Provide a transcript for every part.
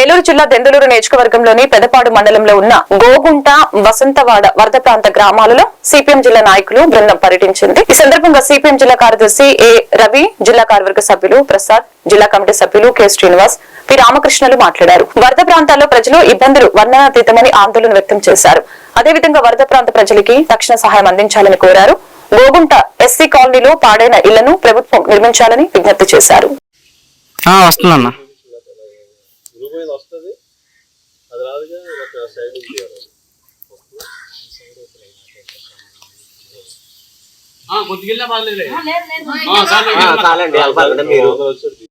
ఏలూరు జిల్లా దెందులూరు నియోజకవర్గంలోని పెదపాడు మండలంలో ఉన్న గోగుంట వసంతవాడ వరద ప్రాంత గ్రామాలలో సిపిఎం జిల్లా నాయకులు బృందం పర్యటించింది. ఈ సందర్భంగా సిపిఎం జిల్లా కార్యదర్శి ఏ రవి జిల్లా కార్యవర్గ సభ్యులు ప్రసాద్ జిల్లా కమిటీ సభ్యులు కె శ్రీనివాస్ పి రామకృష్ణలు మాట్లాడారు. వరద ప్రాంతాల్లో ప్రజలు ఇబ్బందులు వర్ణనాతీతమని ఆందోళన వ్యక్తం చేశారు. అదేవిధంగా వరద ప్రాంత ప్రజలకి తక్షణ సహాయం అందించాలని కోరారు. గోగుంట ఎస్సీ కాలనీలో పాడైన ఇళ్ళను ప్రభుత్వం నిర్మించాలని విజ్ఞప్తి చేశారు. ఆ, రూపాయలు వస్తుంది. అది రాదుగా ఒక సైడ్ నుంచి తీయాలి. చాలండి అవ్వాలండి మీరు. వందలు వచ్చేది.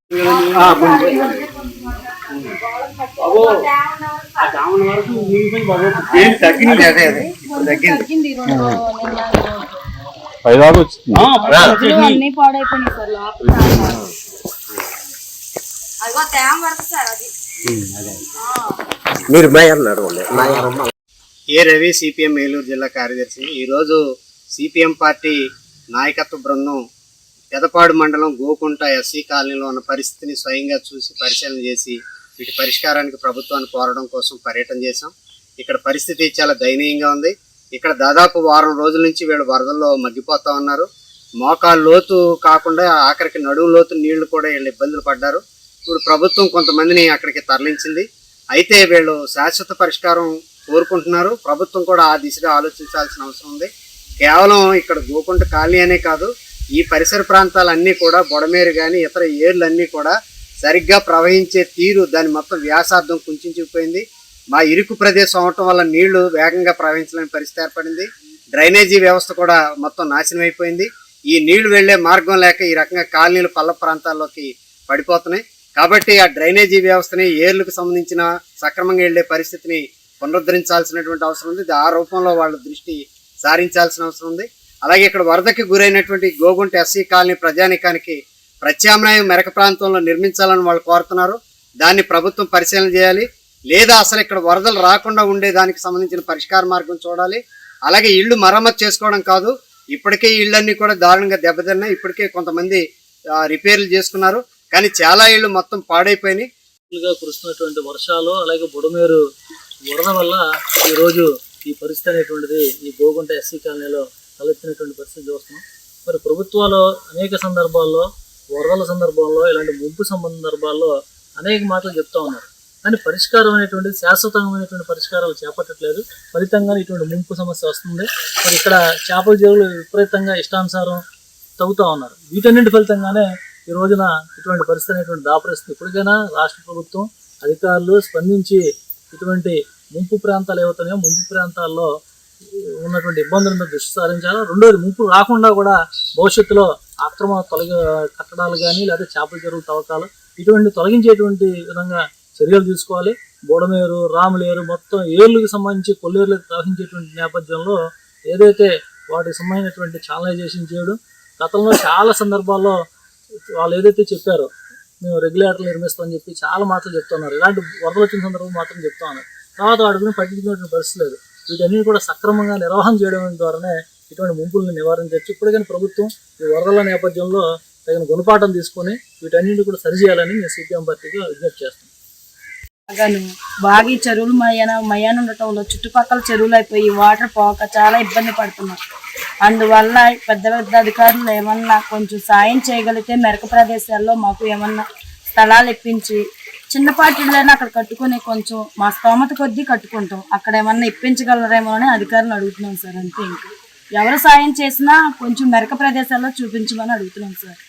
అదే అదే. అదే తగ్గింది. పైదాకా వచ్చింది. అన్ని పాడైపోయినాయి సార్ లోపల. అదిగో తేమ పడుతుంది సార్ అది. మీరు మేయర్ నడవండి. ఏ రవి సిపిఎం ఏలూరు జిల్లా కార్యదర్శి? ఈరోజు సిపిఎం పార్టీ నాయకత్వ బృందం పెదపాడు మండలం గోకుంట ఎస్సీ కాలనీలో ఉన్న పరిస్థితిని స్వయంగా చూసి పరిశీలన చేసి వీటి పరిష్కారానికి ప్రభుత్వాన్ని కోరడం కోసం పర్యటన చేశాం. ఇక్కడ పరిస్థితి చాలా దయనీయంగా ఉంది. ఇక్కడ దాదాపు వారం రోజుల నుంచి వీళ్ళు వరదల్లో మగ్గిపోతా ఉన్నారు. మోకాలు లోతు కాకుండా ఆఖరికి నడుము లోతు నీళ్ళు కూడా వీళ్ళు ఇబ్బందులు పడ్డారు. ఇప్పుడు ప్రభుత్వం కొంతమందిని అక్కడికి తరలించింది. అయితే వీళ్ళు శాశ్వత పరిష్కారం కోరుకుంటున్నారు. ప్రభుత్వం కూడా ఆ దిశగా ఆలోచించాల్సిన అవసరం ఉంది. కేవలం ఇక్కడ గోకుంట కాలనీ అనే కాదు ఈ పరిసర ప్రాంతాలన్నీ కూడా బొడమేరు కానీ ఇతర ఏర్లన్నీ కూడా సరిగ్గా ప్రవహించే తీరు దాని మొత్తం వ్యాసార్థం కుంచుకుపోయింది. మా ఇరుకు ప్రదేశం అవటం వల్ల నీళ్ళు వేగంగా ప్రవహించలేని పరిస్థితి ఏర్పడింది. డ్రైనేజీ వ్యవస్థ కూడా మొత్తం నాశనం అయిపోయింది. ఈ నీళ్ళు వెళ్ళే మార్గం లేక ఈ రకంగా కాలనీలు పల్ల ప్రాంతాల్లోకి పడిపోతున్నాయి. కాబట్టి ఆ డ్రైనేజీ వ్యవస్థని ఏర్లకు సంబంధించిన సక్రమంగా వెళ్ళే పరిస్థితిని పునరుద్ధరించాల్సినటువంటి అవసరం ఉంది. ఆ రూపంలో వాళ్ళ దృష్టి సారించాల్సిన అవసరం ఉంది. అలాగే ఇక్కడ వరదకి గురైనటువంటి గోగుంట ఎస్సీ కాలనీ ప్రజానికానికి ప్రత్యామ్నాయం మెరక ప్రాంతంలో నిర్మించాలని వాళ్ళు కోరుతున్నారు. దాన్ని ప్రభుత్వం పరిశీలన చేయాలి. లేదా అసలు ఇక్కడ వరదలు రాకుండా ఉండే దానికి సంబంధించిన పరిష్కార మార్గం చూడాలి. అలాగే ఇళ్ళు మరమ్మతు చేసుకోవడం కాదు. ఇప్పటికే ఇళ్ళన్నీ కూడా దారుణంగా దెబ్బతిన్నాయి. ఇప్పటికే కొంతమంది రిపేర్లు చేసుకున్నారు. కానీ చాలా ఇళ్ళు మొత్తం పాడైపోయినాయి. కురుస్తున్నటువంటి వర్షాలు అలాగే బుడమేరు వరద వల్ల ఈరోజు ఈ పరిస్థితి అనేటువంటిది ఈ గోగుంట ఎస్సీ కాలనీలో తలెత్తినటువంటి పరిస్థితి చూస్తున్నాం. మరి ప్రభుత్వాలు అనేక సందర్భాల్లో వరదల సందర్భాల్లో ఇలాంటి ముంపు సందర్భాల్లో అనేక మాటలు చెప్తా ఉన్నారు. కానీ పరిష్కారం అనేటువంటిది శాశ్వతమైనటువంటి పరిష్కారాలు చేపట్టట్లేదు. ఫలితంగా ఇటువంటి ముంపు సమస్య వస్తుంది. మరి ఇక్కడ చేపల చెరువులు విపరీతంగా ఇష్టానుసారం తవ్వుతూ ఉన్నారు. వీటన్నింటి ఫలితంగానే ఈ రోజున ఇటువంటి పరిస్థితి అనేటువంటి దాపరిస్తుంది. ఇప్పటికైనా రాష్ట్ర ప్రభుత్వం అధికారులు స్పందించి ఇటువంటి ముంపు ప్రాంతాలు ఏవైతున్నాయో ముంపు ప్రాంతాల్లో ఉన్నటువంటి ఇబ్బందుల మీద దృష్టి సారించాలి? రెండోది ముంపు రాకుండా కూడా భవిష్యత్తులో అక్రమ తొలగ కట్టడాలు కానీ లేదా చేపల చెరువు తవ్వకాలు ఇటువంటి తొలగించేటువంటి విధంగా చర్యలు తీసుకోవాలి. బోడమేరు రాములేరు మొత్తం ఏర్లకు సంబంధించి కొల్లేరులకు ప్రవహించేటువంటి నేపథ్యంలో ఏదైతే వాటికి సంబంధించినటువంటి ఛానలైజేషన్ చేయడం గతంలో చాలా సందర్భాల్లో వాళ్ళు ఏదైతే చెప్పారో మేము రెగ్యులేటర్లు నిర్మిస్తామని చెప్పి చాలా మాటలు చెప్తున్నారు. ఇలాంటి వరదలు వచ్చిన సందర్భం మాత్రం చెప్తా ఉన్నారు తర్వాత వాటిని పట్టించుకునే పరిస్థితి లేదు. వీటన్ని కూడా సక్రమంగా నిర్వహణ చేయడం ద్వారానే ఇటువంటి ముంపులను నివారించవచ్చు. ఇప్పటికైనా ప్రభుత్వం ఈ వరదల నేపథ్యంలో తగిన గుణపాఠం తీసుకొని వీటన్నింటిని కూడా సరిచేయాలని మేము సిపిఎం పార్టీగా విజ్ఞప్తి చేస్తాను బాగాను. బాగా చెరువులు మయాన మయాన ఉండటంలో చుట్టుపక్కల చెరువులు అయిపోయి వాటర్ పోక చాలా ఇబ్బంది పడుతున్నారు. అందువల్ల పెద్ద పెద్ద అధికారులు ఏమన్నా కొంచెం సాయం చేయగలిగితే మెరక ప్రదేశాల్లో మాకు ఏమన్నా స్థలాలు ఇప్పించి చిన్నపాటి ఇళ్ళైనా అక్కడ కట్టుకొని కొంచెం మా స్తోమత కొద్దీ కట్టుకుంటాం. అక్కడ ఏమన్నా ఇప్పించగలరేమో అని అధికారులు అడుగుతున్నాం సార్ అంతే ఇంకా. ఎవరు సాయం చేసినా కొంచెం మెరక ప్రదేశాల్లో చూపించమని అడుగుతున్నాం సార్.